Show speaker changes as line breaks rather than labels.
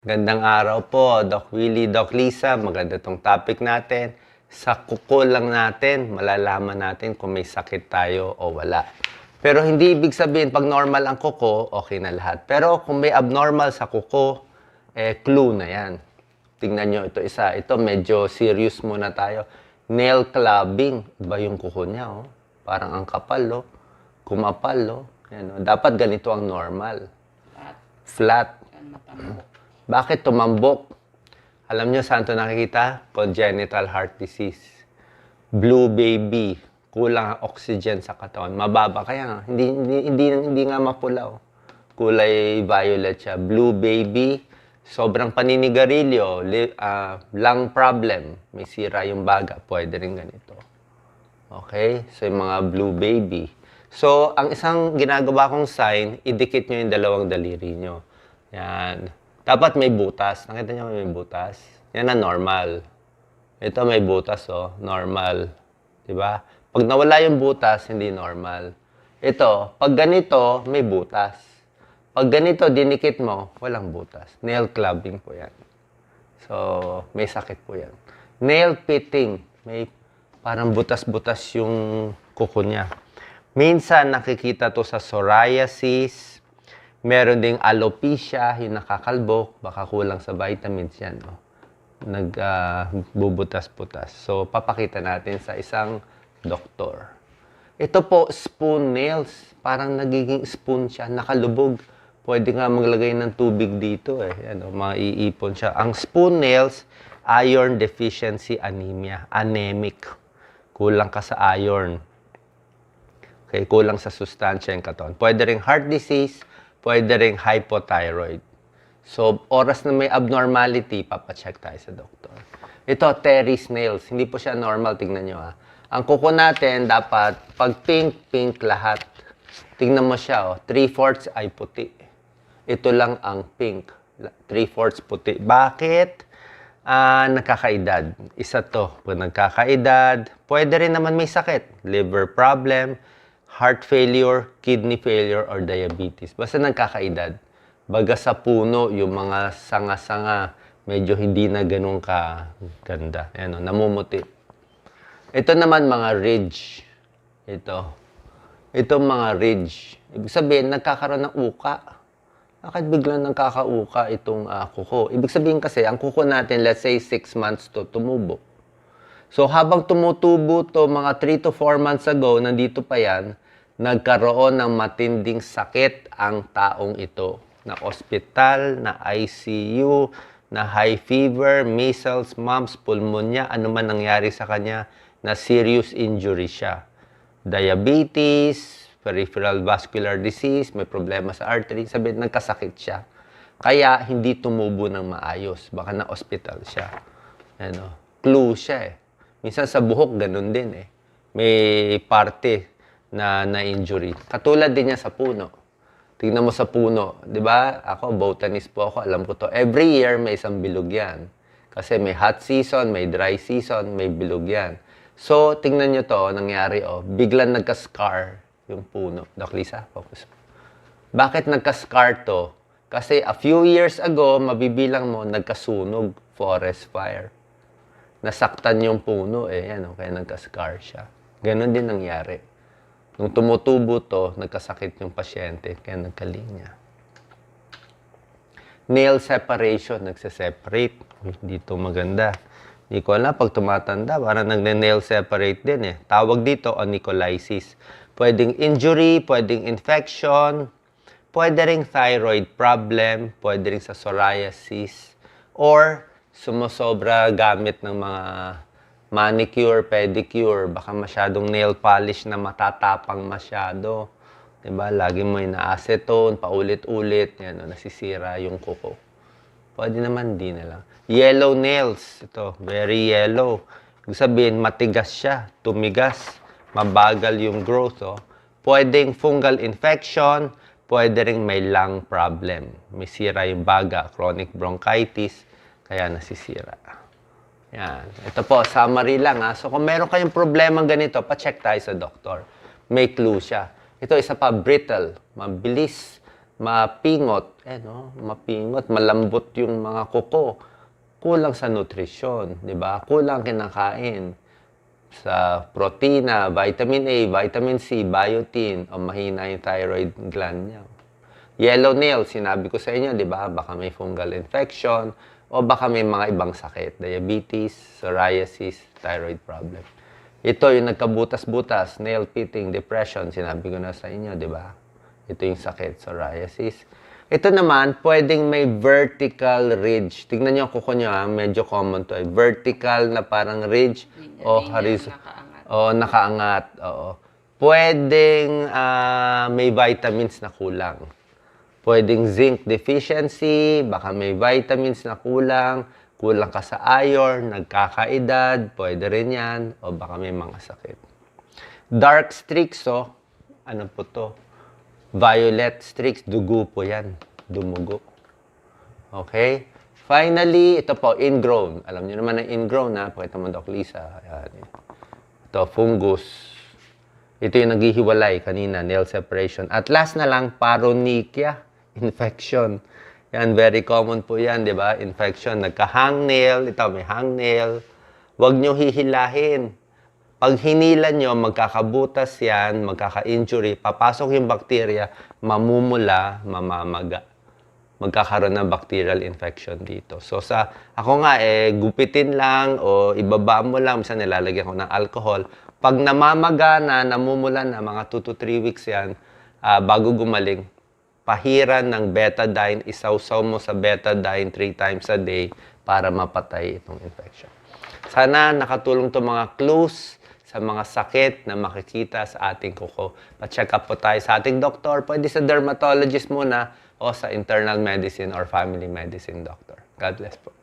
Gandang araw po, Doc Willie, Doc Lisa. Maganda tong topic natin. Sa kuko lang natin, malalaman natin kung may sakit tayo o wala. Pero hindi ibig sabihin, pag normal ang kuko, okay na lahat. Pero kung may abnormal sa kuko, eh, clue na yan. Tingnan nyo, ito isa. Ito medyo serious muna tayo. Nail clubbing. Iba yung kuko niya, oh. Parang ang kapal, oh. Kumapal, oh. Yan, oh. Dapat ganito ang normal.
At
Flat.
matambok.
Bakit tumambok? Alam nyo saan ito nakikita? Congenital heart disease. Blue baby. Kulang ang oxygen sa katawan. Mababa. Kaya nga, hindi, hindi, hindi, hindi nga mapula. oh. Kulay violet siya. Blue baby. Sobrang paninigarilyo. Ah, lung problem. May sira yung baga. Pwede rin ganito. Okay? So, yung mga blue baby. So, ang isang ginagawa kong sign, idikit nyo yung dalawang daliri nyo. Yan. Dapat may butas. Nakita nyo may butas? Yan ang normal. Ito may butas, oh. Normal. Diba? Pag nawala yung butas, hindi normal. Ito, pag ganito, may butas. Pag ganito, dinikit mo, walang butas. Nail clubbing po yan. So, may sakit po yan. Nail pitting. May parang butas-butas yung kuko niya. Minsan nakikita to sa psoriasis. Meron ding alopecia, yung nakakalbo. Baka kulang sa vitamins yan. No? Nagbubutas-butas. so, papakita natin sa isang doktor. Ito po, spoon nails. Parang nagiging spoon siya, nakalubog. Pwede nga maglagay ng tubig dito eh. Ano, maiipon siya. Ang spoon nails, iron deficiency anemia. Anemic. Kulang ka sa iron. Okay, kulang sa sustansya yung katawan. Pwede ring heart disease, pwede ring hypothyroid. So, oras na may abnormality, papacheck tayo sa doktor. Ito, Terry's nails. Hindi po siya normal, tingnan nyo ha. Ang kuko natin, dapat, pag pink, pink lahat. Tingnan mo siya, oh. Three-fourths ay puti. Ito lang ang pink. Three-fourths puti. Bakit? Ah, nakakaedad. Isa to. Pag nagkakaedad, pwede rin naman may sakit. Liver problem, heart failure, kidney failure, or diabetes. Basta nagkakaedad. Baga sa puno, yung mga sanga-sanga, medyo hindi na ganun ka ganda. Ayan, oh, namumuti. Ito naman mga ridge. Ito. Ito mga ridge. Ibig sabihin, nagkakaroon ng uka. Bakit biglang nagkakauka itong ah, kuko? Ibig sabihin kasi, ang kuko natin, let's say 6 months to tumubo. So habang tumutubo to mga 3 to 4 months ago, nandito pa yan, nagkaroon ng matinding sakit ang taong ito. Na ospital, na ICU, na high fever, measles, mumps, pulmonya, ano man nangyari sa kanya, na serious injury siya. Diabetes, peripheral vascular disease, may problema sa artery, sabihin nagkasakit siya. Kaya hindi tumubo ng maayos. Baka na hospital siya. Ano, clue siya eh. Minsan sa buhok, ganun din eh. May parte na na-injury. Katulad din niya sa puno. Tingnan mo sa puno. di ba? Ako, botanist po ako. Alam ko to. Every year, may isang bilog yan. Kasi may hot season, may dry season, may bilog yan. So, tingnan nyo to, nangyari oh. Biglang nagka-scar yung puno. Doc Lisa, focus. Bakit nagka-scar to? Kasi a few years ago, mabibilang mo, nagkasunog, forest fire. Nasaktan yung puno eh, yan, oh, kaya nagka-scar siya. Ganon din nangyari. Nung tumutubo to, nagkasakit yung pasyente, kaya nagkalinya. Nail separation, nagse-separate. Uy, Hindi to maganda. Hindi ko alam, pag tumatanda, parang nagne-nail separate din eh. Tawag dito, onycholysis. Pwedeng injury, pwedeng infection, pwede ring thyroid problem, pwede ring sa psoriasis, or sumusobra gamit ng mga manicure, pedicure, baka masyadong nail polish na matatapang masyado. 'Di ba? Lagi mo ina-acetone, paulit-ulit, yan, o, nasisira yung kuko. Pwede naman di na lang. Yellow nails, ito, very yellow. Ibig sabihin, matigas siya, tumigas, mabagal yung growth. Oh. Pwedeng fungal infection, pwede ring may lung problem. May sira yung baga, chronic bronchitis, kaya nasisira. Yan. Ito po, summary lang ha. So kung meron kayong problema ganito, pa-check tayo sa doktor. May clue siya. Ito isa pa, brittle. Mabilis mapingot, eh, no? mapingot, malambot yung mga kuko. Kulang sa nutrisyon, di ba? Kulang kinakain sa protina, vitamin A, vitamin C, biotin, o mahina yung thyroid gland niya. Yellow nail, sinabi ko sa inyo, di ba? Baka may fungal infection o baka may mga ibang sakit. Diabetes, psoriasis, thyroid problem. Ito yung nagkabutas-butas, nail pitting, depression, sinabi ko na sa inyo, di ba? Ito yung sakit, psoriasis. Ito naman, pwedeng may vertical ridge. Tignan niyo kuko niyo, ha? medyo common to. Eh. Vertical na parang ridge o
Linya,
horizontal.
nakaangat.
O nakaangat. Oo. Pwedeng ah, may vitamins na kulang. Pwedeng zinc deficiency, baka may vitamins na kulang, kulang ka sa iron, nagkakaedad, pwede rin yan, o baka may mga sakit. Dark streaks, oh, ano po to? Violet streaks, dugo po yan, dumugo. Okay? Finally, ito po, ingrown. Alam niyo naman ang ingrown, ha? Pakita mo, Doc Lisa. Ayan. Ito, fungus. Ito yung naghihiwalay kanina, nail separation. At last na lang, paronychia, infection. Yan, very common po yan, di ba? Infection, nagka-hangnail, ito may hangnail. Huwag nyo hihilahin. Pag hinilan nyo, magkakabutas yan, magkaka-injury, papasok yung bacteria, mamumula, mamamaga magkakaroon ng bacterial infection dito. So sa ako nga eh gupitin lang o ibaba mo lang, minsan nilalagyan ko ng alcohol. Pag namamaga na, namumula na, mga 2 to 3 weeks yan, ah, bago gumaling, pahiran ng betadine, isawsaw mo sa betadine 3 times a day para mapatay itong infection. Sana nakatulong to mga clues sa mga sakit na makikita sa ating kuko. Pa-check up po tayo sa ating doktor. Pwede sa dermatologist muna o sa internal medicine or family medicine doctor. God bless po.